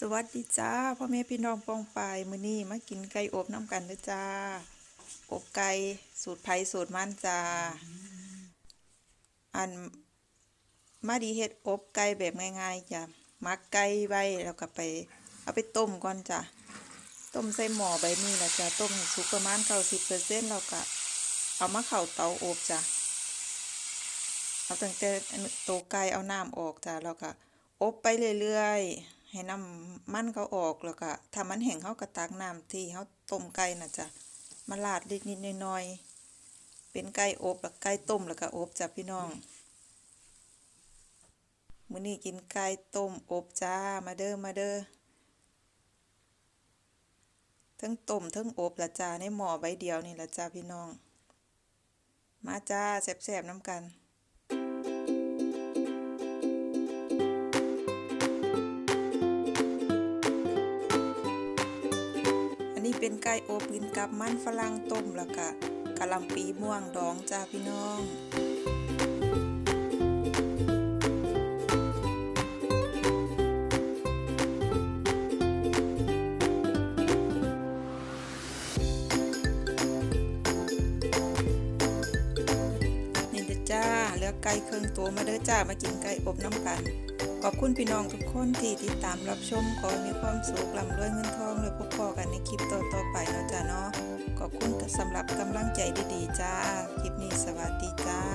สวัสดีจ้าพ่อแม่พี่น้องปองปายมือนี้มากินไก่อบน้ำกันเด้อจ้า อบไก่สูตรไผ่สูตรมันจ้า อันมาดีเฮ็ดอบไก่แบบง่ายๆจ้ะมักไก่ไว้แล้วก็ไป เอาไปต้มก่อนจ้ะต้มใส่หม้อใบนี้แล้วจ้ะต้มสุกประมาณ90%แล้วก็เอามาเข้าเตาอบจ้ะเอาตั้งแต่โตไก่เอาน้ำออกจ้ะแล้วก็อบไปเรื่อยๆ ให้น้ำมันเขาออกแล้วก็ถ้ามันแห้งเขาก็ตักน้ำที่เขาต้มไก่น่ะจ้ะมาลาดนิดนิดๆหน่อยๆเป็นไก่อบแล้วไก่ต้มแล้วก็อบจ้ะพี่น้องมื้อนี้กินไก่ต้มอบจ้ามาเด้อมาเด้อทั้งต้มทั้งอบละจ้าในหม้อใบเดียวนี่ละจ้าพี่น้อง มาจ้าแซ่บๆน้ำกัน เป็นไก่อบกินกับมันฝรั่งต้มแล้วก็กะหล่ำปีม่วงดองจ้าพี่น้อง ลือไก่เครื่องตัวมาเด้อจ้ามากินไก่อบน้ำกัน ขอบคุณพี่น้องทุกคนที่ติดตามรับชมขอมีความสุขลำรวยเงินทองเลยพบพอกันในคลิปต่อๆไปเนาะจ้าเนาะขอบคุณสำหรับกำลังใจดีๆจ้า คลิปนี้สวัสดีจ้า